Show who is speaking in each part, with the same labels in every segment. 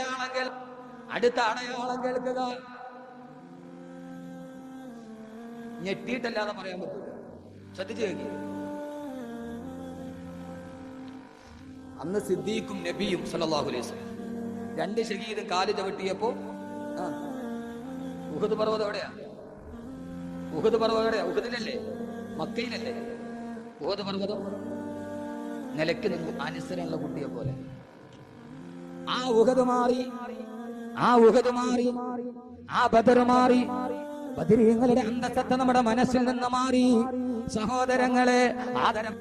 Speaker 1: അടയാളം കേൾ അടുത്ത അടയാളം കേൾക്കുക. ഞെട്ടിയിട്ടല്ലാതെ പറയാൻ പറ്റില്ല ശ്രദ്ധിച്ചു കേൾക്കുക അന്ന് സിദ്ദീഖും നബിയും സല്ലല്ലാഹു അലൈഹി വസല്ലം രണ്ട് ഷഹീദും കാൽ ചവിട്ടിയപ്പോ ഉഹദ് പർവതം എവിടെയാ? ഉഹദ് പർവതം എവിടെയാ? ഉഹദിലല്ലേ? മക്കയിലല്ലേ? ഉഹദ് പർവതം. നിലയ്ക്ക് നിന്നു അനുസരണമുള്ള കുട്ടിയെ പോലെ. ആ ഉഹദ് മാറി ആ ഉഹദ് മാറി ആ ബദർ മാറി. ബദരീങ്ങളുടെ അന്തസ്സത്തെ നമ്മുടെ മനസ്സിൽ നിന്ന് മാറി. സഹോദരങ്ങളെ ആദരം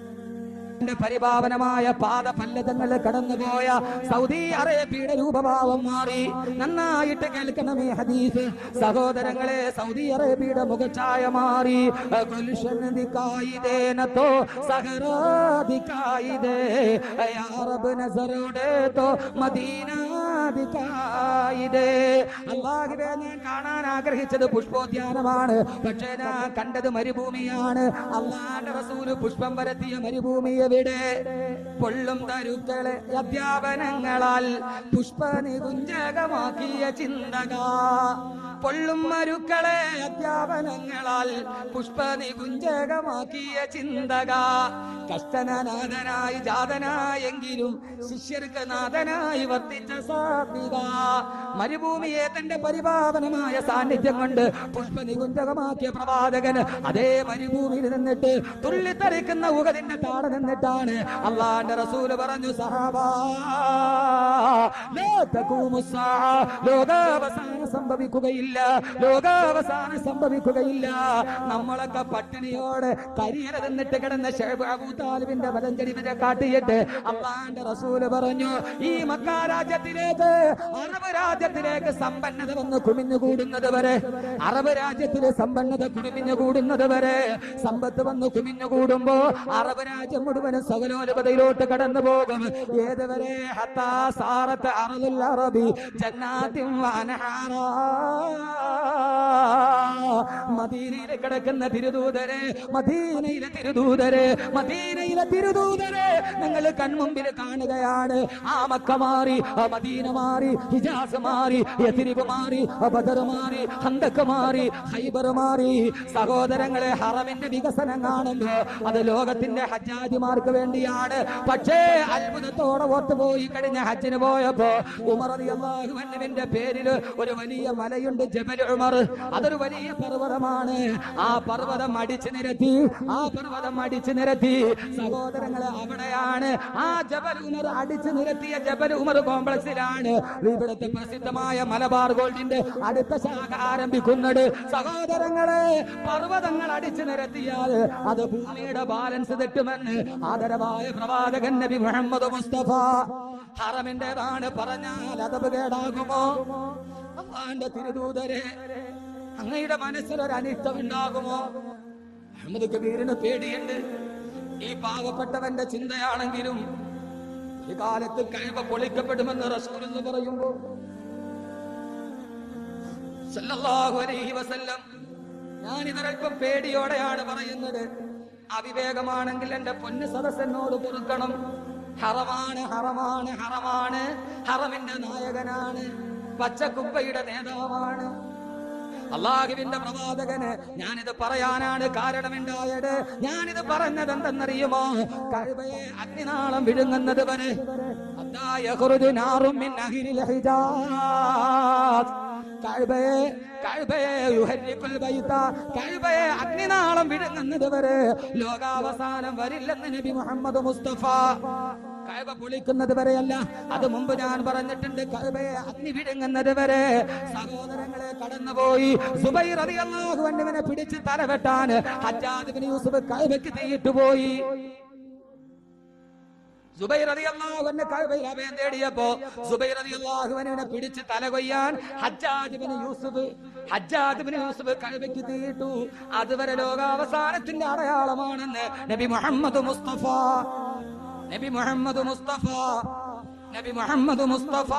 Speaker 1: പരിപാവനമായ പാദപല്ലതങ്ങൾ കടന്നുപോയ സൗദി അറേബ്യയുടെ രൂപഭാവം മാറി. നന്നായിട്ട് കേൾക്കണമേ ഹദീസ്. സഹോദരങ്ങളെ സൗദി അറേബ്യയുടെ മുഖഛായ മാറി. നസറുടെ തോ മദീന അല്ലാഹുവേ ഞാൻ കാണാൻ ആഗ്രഹിച്ചത് പുഷ്പോദ്യാനമാണ്. പക്ഷേ ഞാൻ കണ്ടത് മരുഭൂമിയാണ്. അള്ളാന്റെ റസൂൽ പുഷ്പം വരത്തിയ മരുഭൂമി എവിടെ പൊള്ളും തരുക്കളെ അധ്യാപനങ്ങളാൽ പുഷ്പനി നികുഞ്ചകമാക്കിയ ചിന്തക. പൊള്ളും മരുക്കളെ അധ്യാപനങ്ങളാൽ പുഷ്പ നികുഞ്ചകമാക്കിയ ചിന്തക. കഷ്ടനാഥനായി ജാതനായെങ്കിലും ശിഷ്യർക്ക് നാഥനായി വർത്തിച്ച സാധ്യത മരുഭൂമിയെ തന്റെ പരിപാവനമായ സാന്നിധ്യം കൊണ്ട് പുഷ്പ നികുഞ്ചകമാക്കിയ പ്രവാചകൻ അതേ മരുഭൂമിയിൽ നിന്നിട്ട് തുള്ളിത്തറിക്കുന്ന ഉകതിന്റെ താടെ നിന്നിട്ടാണ് അള്ളാന്റെ റസൂൽ പറഞ്ഞു സഹാബാ ലോകാവസാനം സംഭവിക്കുകയില്ല. ലോകാവസാനം സംഭവിക്കുകയില്ല. നമ്മളൊക്കെ പട്ടിണിയോട് കരിയറ തന്നിട്ട് കിടന്ന ഷേബ് അബൂ താലിബിന്റെ വലഞ്ചടി വരെ കാട്ടിയിട്ട് അള്ളാന്റെ റസൂൽ പറഞ്ഞു ഈ മക്കാരാജ്യത്തിലേക്ക് അറബ് രാജ്യത്തിലേക്ക് സമ്പന്നത വന്ന് കുമിഞ്ഞു കൂടുന്നത് വരെ അറബ് രാജ്യത്തിലെ സമ്പന്നത കുമിഞ്ഞു കൂടുന്നത് വരെ സമ്പത്ത് വന്ന് കുമിഞ്ഞു കൂടുമ്പോ അറബ് രാജ്യം മുഴുവനും സകലോലപതയിലോട്ട് കടന്നു പോകും. ഏതുവരെ? ഹത്താ സാറത്ത് അറബി ജന്നാത്തിൻ വനഹാറാ. മദീനയിൽ കിടക്കുന്ന തിരുദൂതരെ മദീനയിലെ തിരുദൂതരെ മദീനയിലെ തിരുദൂതരെ ഞങ്ങൾ കൺമുമ്പിൽ കാണുകയാണ്. ആ മക്ക മാറി ആ മദീന മാറി ഹിജാസ് മാറി യതിരിബ് മാറി അബദർ ബദർ മാറി ഹന്തക്ക് മാറി ഹൈബർ മാറി. സഹോദരങ്ങളെ ഹറമിന്റെ വികസനം കാണുമ്പോ അത് ലോകത്തിന്റെ ഹജ്ജാജിമാർക്ക് വേണ്ടിയാണ്. പക്ഷേ അത്ഭുതത്തോടെ ഓട്ടുപോയി കഴിഞ്ഞ ഹജ്ജിന് പോയപ്പോ ഉമർ അള്ളാഹുവിന്റെ പേരിൽ ഒരു വലിയ മലയുണ്ട് ജബൽ ഉമർ അതൊരു വലിയ പർവതമാണ്. ആ പർവതം അടിച്ചു നിരത്തി ആ പർവതം അടിച്ചു നിരത്തി. സഹോദരങ്ങളെ അവിടെയാണ് ആ ജബൽ ഉമർ അടിച്ചു നിരത്തിയ ജബൽ ഉമർ കോംപ്ലക്സിലാണ്. ഇവിടുത്തെ പ്രസിദ്ധമായ മലബാർ ഗോൾഡിന്റെ അടുത്ത ശാഖ ആരംഭിക്കുന്നത്. സഹോദരങ്ങളെ പർവതങ്ങൾ അടിച്ചു നിരത്തിയാൽ അത് ഭൂമിയുടെ ബാലൻസ് തെറ്റുമെന്ന് ആദരവായ പ്രവാചകൻ നബി മുഹമ്മദ് മുസ്തഫ ഹറമിന്റേതാണ് പറഞ്ഞാൽ അതവ് കേടാകുമോ? അള്ളാന്റെ തിരുദൂതരെ അങ്ങയുടെ മനസ്സിലൊരു അനിഷ്ടം ഉണ്ടാകുമോ? അഹമ്മദ് കബീറിന് പേടിയുണ്ട്. ഈ പാവപ്പെട്ടവന്റെ ചിന്തയാണെങ്കിലും ഈ കാലത്ത് കഴിവ് പൊളിക്കപ്പെടുമെന്ന് റസൂൽ എന്ന് പറയുമ്പോൾ ഞാൻ ഇതൊരൽപ്പം പേടിയോടെയാണ് പറയുന്നത്. അവിവേകമാണെങ്കിൽ എന്റെ പൊന്ന് സദസ്സനോട് പൊറുക്കണം. ഹറമാണ് ഹറമാണ് ഹറമാണ്. ഹറമിന്റെ നായകനാണ്. പച്ചക്കുപ്പയുടെ നേതാവാണ്. അള്ളാഹുവിന്റെ പ്രവാചകന് ഞാനിത് പറയാനാണ് കാരണമുണ്ടായത്. ഞാനിത് പറഞ്ഞത് എന്തെന്നറിയുമോ കഴിവയെ അഗ്നിനാളം വിഴുങ്ങുന്നത് വരെ. അഗ്നിനാളം വിഴുങ്ങുന്നത് വരെ. ലോകാവസാനം വരില്ലെന്ന് നബി മുഹമ്മദ് മുസ്തഫ കഅബ പൊളിക്കുന്നത് വരെയല്ല. അത് മുമ്പ് ഞാൻ പറഞ്ഞിട്ടുണ്ട് കഅബയെ അഗ്നി വിഴുങ്ങുന്നത് വരെ. സഹോദരങ്ങളെ കടന്നുപോയി. സുബൈർ റളിയല്ലാഹു എന്നിവനെ പിടിച്ച് തലവെട്ടാൻ ഹജ്ജാജ് ഇബ്നു യൂസുഫ് കഅബയ്ക്ക് തീയിട്ട് പോയി. തേടിയപ്പോ അൻഹുവിനെ പിടിച്ച് തല കൊയ്യാൻ ഹജ്ജാജ് ഇബ്നു യൂസുഫ് ഹജ്ജാജ് ഇബ്നു യൂസുഫ് കഅബയ്ക്ക് തീയിട്ടു. അതുവരെ ലോകാവസാനത്തിന്റെ അടയാളമാണെന്ന് നബി മുഹമ്മദ് മുസ്തഫ നബി മുഹമ്മദ് മുസ്തഫ നബി മുഹമ്മദ് മുസ്തഫ